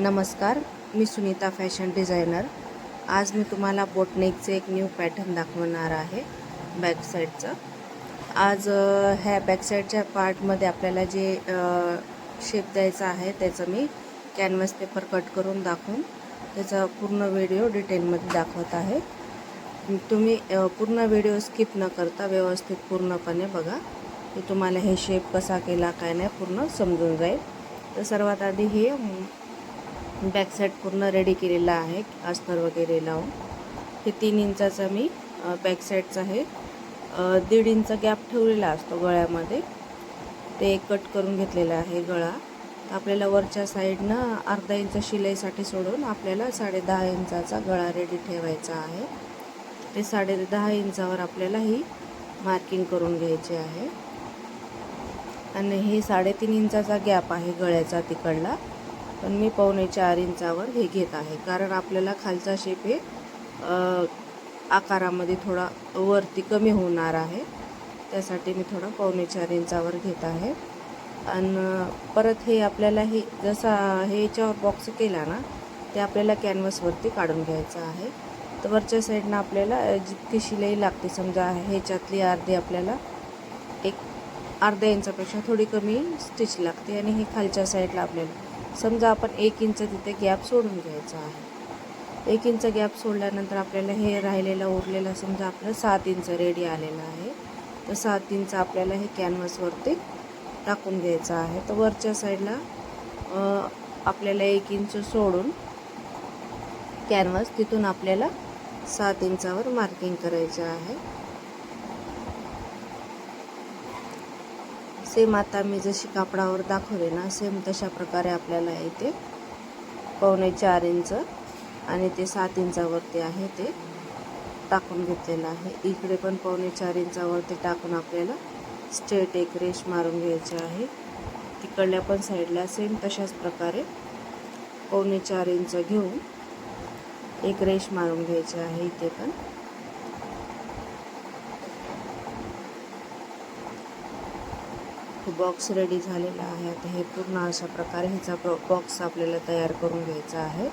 नमस्कार मी Sunita fashion designer. आज मी तुम्हाला बोटनेकचं एक न्यू पॅटर्न दाखवणार आहे बॅकसाईडचं. आज ह्या बॅकसाईडच्या पार्टमध्ये आपल्याला जे शेप द्यायचा आहे त्याचं मी कॅनव्हास पेपर कट करून दाखवून त्याचा पूर्ण व्हिडिओ डिटेलमध्ये दाखवत आहे. तुम्ही पूर्ण व्हिडिओ स्किप न करता व्यवस्थित पूर्णपणे बघा की तुम्हाला हे शेप कसा केला काय नाही पूर्ण समजून जाईल. तर सर्वात आधी हे बॅक साईड पूर्ण रेडी केलेला आहे अस्तर वगैरे लावून. हे तीन इंचाचा मी बॅक साईडचा आहे. दीड इंच गॅप ठेवलेला असतो गळ्यामध्ये. ते कट करून घेतलेला आहे गळा. आपल्याला वरच्या साईडनं अर्धा इंच शिलाईसाठी सोडून आपल्याला साडे दहा इंचाचा गळा रेडी ठेवायचा आहे. ते साडे दहा इंचावर आपल्याला ही मार्किंग करून घ्यायची आहे. आणि हे साडेतीन इंचाचा गॅप आहे गळ्याचा तिकडला. पण मी पावणे चार इंचावर हे घेत आहे. कारण आपल्याला खालचा शेप हे आकारामध्ये थोडा वरती कमी होणार आहे. त्यासाठी मी थोडा पावणे चार इंचावर घेत आहे. आणि परत हे आपल्याला हे जसा हे याच्यावर बॉक्स केला ना ते आपल्याला कॅनव्हासवरती काढून घ्यायचं आहे. तर वरच्या साईडनं आपल्याला जितकी शिलाई लागते समजा ह्याच्यातली अर्धी आपल्याला एक अर्ध्या इंचापेक्षा थोडी कमी स्टिच लागते. आणि हे खालच्या साईडला आपल्याला समजा आपण एक इंच तिथे गॅप सोडून घ्यायचा आहे. एक इंच गॅप सोडल्यानंतर आपल्याला हे राहिलेलं उरलेलं समजा आपलं सात इंच रेडी आलेलं आहे. तर सात इंच आपल्याला हे कॅनव्हासवरती टाकून घ्यायचं आहे. तर वरच्या साईडला आपल्याला एक इंच सोडून कॅनव्हास तिथून आपल्याला सात इंचावर मार्किंग करायचं आहे. सेम आता मी जशी कापडावर दाखवले ना सेम तशा प्रकारे आपल्याला इथे पावणे चार इंच आणि ते सात इंचावरती आहे ते टाकून घेतलेलं आहे. इकडे पण पावणे चार इंचावरती टाकून आपल्याला स्ट्रेट एक रेश मारून घ्यायची आहे. तिकडल्या पण साईडला सेम तशाच प्रकारे पावणे चार इंच घेऊन एक रेश मारून घ्यायची आहे इथे पण. बॉक्स रेडी झालेला आहे. आता हे पूर्ण अशा प्रकारे ह्याचा बॉक्स आपल्याला तयार करून घ्यायचा आहे.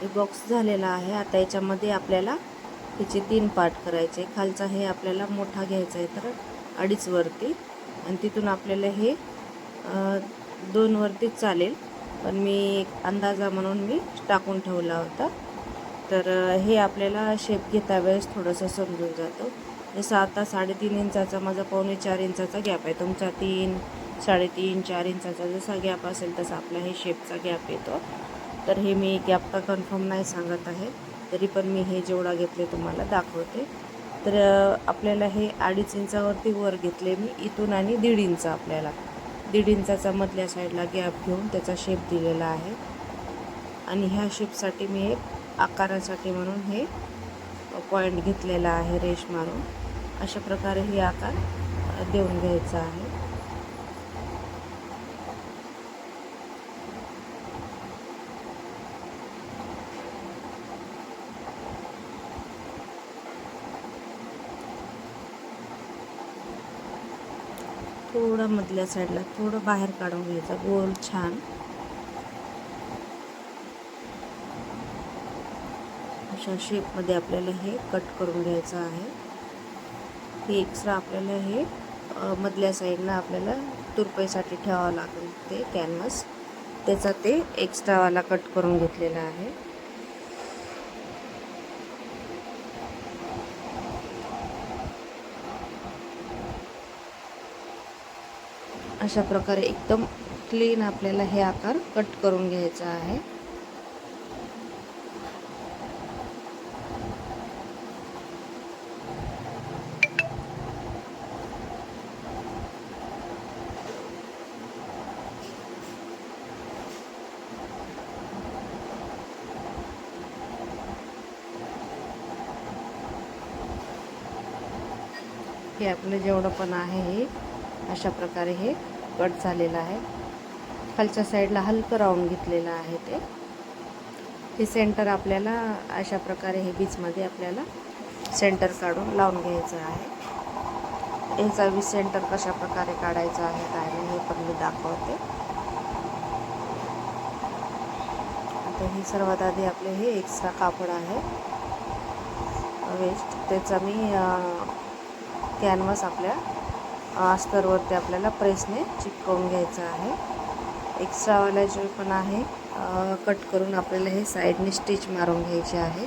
हे बॉक्स झालेला आहे. आता याच्यामध्ये आपल्याला ह्याचे तीन पार्ट करायचे. खालचा हे आपल्याला मोठा घ्यायचा आहे तर अडीच वरती. आणि तिथून आपल्याला हे दोनवरती दोन चालेल. पण मी एक अंदाजा म्हणून मी टाकून ठेवला होता. तर हे आपल्याला शेप घेता वेळेस थोडंसं समजून जातं. जसं आता साडेतीन इंचाचा माझा पावणे चार इंचाचा गॅप आहे. तुमचा तीन साडेतीन चार इंचाचा जसा गॅप असेल तसा आपला हे शेपचा गॅप येतो. तर हे मी गॅप का कन्फर्म नाही सांगत आहे. तरी पण मी हे जेवढा घेतले तुम्हाला दाखवते. तर आपल्याला हे अडीच इंचावरती वर घेतले मी इथून आणि दीड इंच आपल्याला. दीड इंचाचा मधल्या साईडला गॅप घेऊन त्याचा शेप दिलेला आहे. आणि ह्या शेपसाठी मी एक आकारासाठी म्हणून हे पॉईंट घेतलेला आहे रेश मारून. अशा प्रकारे हे आकार देऊन घ्यायचा आहे. थोडं मधल्या साईडला थोडं बाहेर काढून घ्यायचं. गोल छान. अशा शेपमध्ये आपल्याला हे कट करून घ्यायचं आहे. हे एक्स्ट्रा आपल्याला हे मधल्या साईडला आपल्याला तुरपईसाठी ठेवावं लागेल ते कॅनव्हास त्याचा ते एक्स्ट्रावाला कट करून घेतलेला आहे. अशा प्रकारे एकदम क्लीन आपल्याला हे आकार कट करून घ्यायचा आहे. हे आपलं जेवढं पण आहे हे अशा प्रकारे हे कट झालेलं आहे. खालच्या साईडला हलकं राऊंड घेतलेलं आहे ते. हे सेंटर आपल्याला अशा प्रकारे हे बीचमध्ये आपल्याला सेंटर काढून लावून घ्यायचं आहे. याचा वी सेंटर कशा प्रकारे काढायचं आहे काय नाही हे पण मी दाखवते. आता हे सर्वात आधी आपले हे एक्स्ट्रा कापड आहे. वेस्ट त्याचा मी कॅनव्हास आपल्या अस्तरवरती आपल्याला प्रेसने चिपकवून घ्यायचं आहे. एक्स्ट्रावाला जे पण आहे कट करून आपल्याला हे साईडने स्टिच मारून घ्यायचे आहे.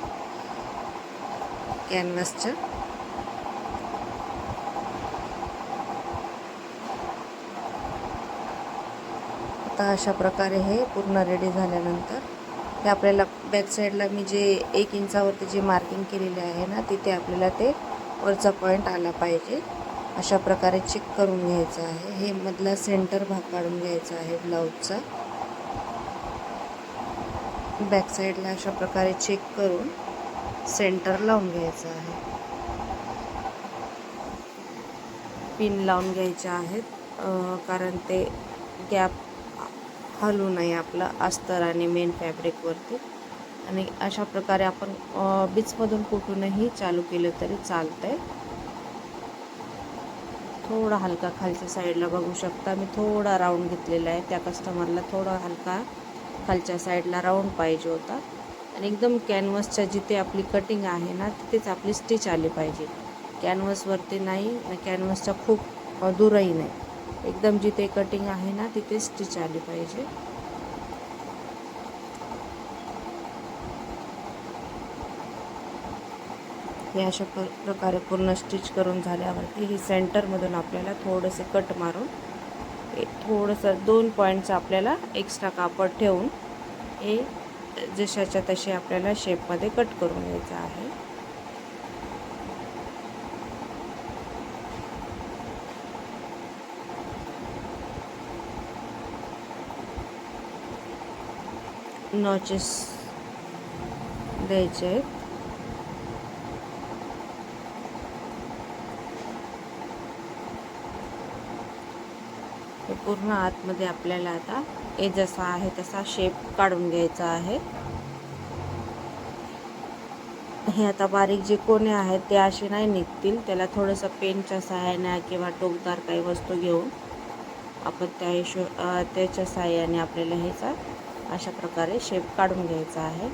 कॅनव्हासच्या आता अशा प्रकारे हे पूर्ण रेडी झाल्यानंतर हे आपल्याला बॅक साईडला मी जे एक इंचावरती जे मार्किंग केलेले आहे ना तिथे आपल्याला ते वरचा पॉईंट आला पाहिजे. अशा प्रकारे चेक करून घ्यायचं आहे. हे मधला सेंटर भाग काढून घ्यायचा आहे ब्लाऊजचा बॅक साईडला अशा प्रकारे चेक करून सेंटर लावून घ्यायचं आहे. पिन लावून घ्यायचे आहेत. कारण ते गॅप हलू नये आपलं अस्तर आणि मेन फॅब्रिकवरती आणि अशा प्रकारे आपण बीचमधून कुठूनही चालू केलं तरी चालतं आहे थोडा हलका खालच्या साईडला बघू शकता. मी थोडा राऊंड घेतलेला आहे. त्या कस्टमरला थोडा हलका खालच्या साईडला राऊंड पाहिजे होता. आणि एकदम कॅनव्हसच्या जिथे आपली कटिंग आहे ना तिथेच आपली स्टिच आली पाहिजे. कॅनव्हसवरती नाही कॅनव्हसच्या खूप दूरही नाही. एकदम जिथे कटिंग आहे ना तिथे स्टिच आली पाहिजे. हे अशा प्रकारे पूर्ण स्टिच करून झाल्यावरती ही सेंटरमधून आपल्याला थोडंसे कट मारून थोडंसं दोन पॉईंटचं आपल्याला एक्स्ट्रा कापड ठेवून हे जशाच्या तसे आपल्याला शेपमध्ये कट करून घ्यायचं आहे. नॉचेस द्यायचे आहेत. हे पूर्ण आतमध्ये आपल्याला आता हे जसा आहे तसा शेप काढून घ्यायचा आहे. हे आता बारीक जे कोणे आहेत ते असे नाही निघतील. त्याला थोडंसं पेनच्या सहाय्याने किंवा टोकदार काही वस्तू घेऊन आपण त्या हिशो त्याच्या सहाय्याने आपल्याला ह्याचा अशा प्रकारे शेप काढून घ्यायचा आहे.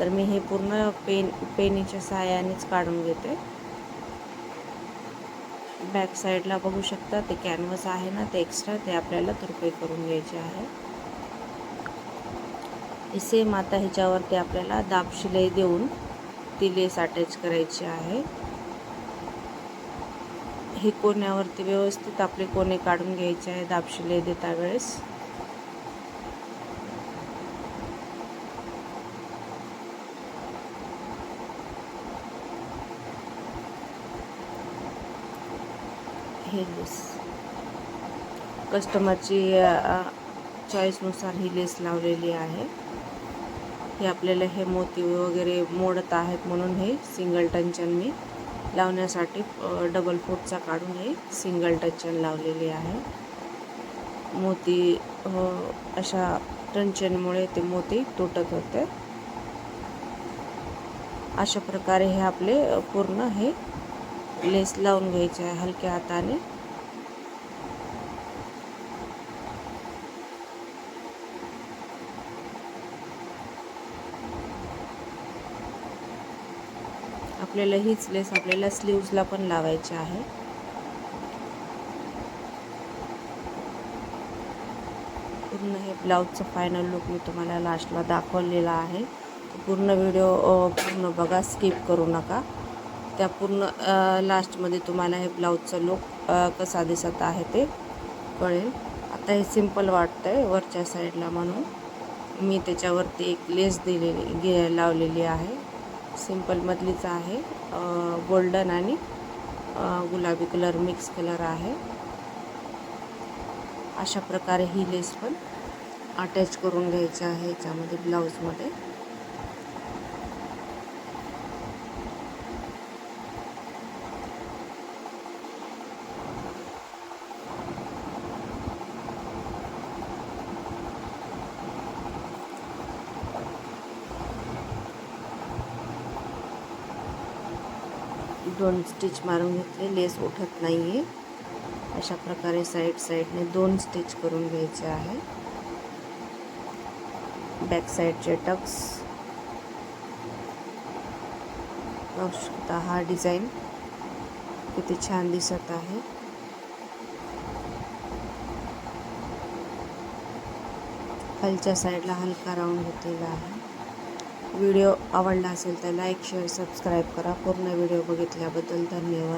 तर मी हे पूर्ण पेन पेनीच्या सहाय्यानेच काढून घेते. बॅक साईडला बघू शकता. ते कॅनव्हस आहे ना ते एक्स्ट्रा ते आपल्याला तुरपे करून घ्यायचे आहे. सेम आता ह्याच्यावरती आपल्याला दाब शिलाई देऊन ती लेस अटॅच करायची आहे. हे कोण्यावरती व्यवस्थित आपले कोणे काढून घ्यायचे आहे दाब शिलाई देता वेळेस. हे लेस. कस्टमरची चॉईसनुसार ही लेस लावलेली आहे. हे आपल्याला हे मोती वगैरे मोडत आहेत म्हणून हे सिंगल टंचन मी लावण्यासाठी डबल फूटचा काढून हे सिंगल टंचन लावलेली आहे. मोती अशा टंचनमुळे ते मोती तुटत होते. अशा प्रकारे हे आपले पूर्ण हे लेस लावून घ्यायचे आहे हलक्या हाताने. आपल्याला हीच लेस आपल्याला स्लीव्जला पण लावायची आहे. पूर्ण हे ब्लाऊजचं फायनल लुक मी तुम्हाला लास्टला दाखवलेला आहे. पूर्ण व्हिडिओ पूर्ण बघा स्किप करू नका. त्या पूर्ण लास्टमध्ये तुम्हाला हे ब्लाऊजचा लुक कसा दिसत आहे ते कळेल. आता हे सिंपल वाटतं आहे वरच्या साईडला म्हणून. मी त्याच्यावरती एक लेस दिलेली गे लावलेली आहे. सिम्पलमधलीच आहे. गोल्डन आणि गुलाबी कलर मिक्स कलर आहे. अशा प्रकारे ही लेस पण अटॅच करून घ्यायची आहे याच्यामध्ये ब्लाऊजमध्ये दोन स्टिच मारून घेतले. लेस उठत नाही आहे अशा प्रकारे साईड साईडने दोन स्टिच करून घ्यायचे आहे. बॅक साईडचे टक्स हा डिझाईन किती छान दिसत आहे. खालच्या साईडला हलका राऊंड घेतलेला आहे. व्हिडिओ आवडला असेल तर लाईक शेअर सबस्क्राईब करा. पूर्ण व्हिडिओ बघितल्याबद्दल धन्यवाद.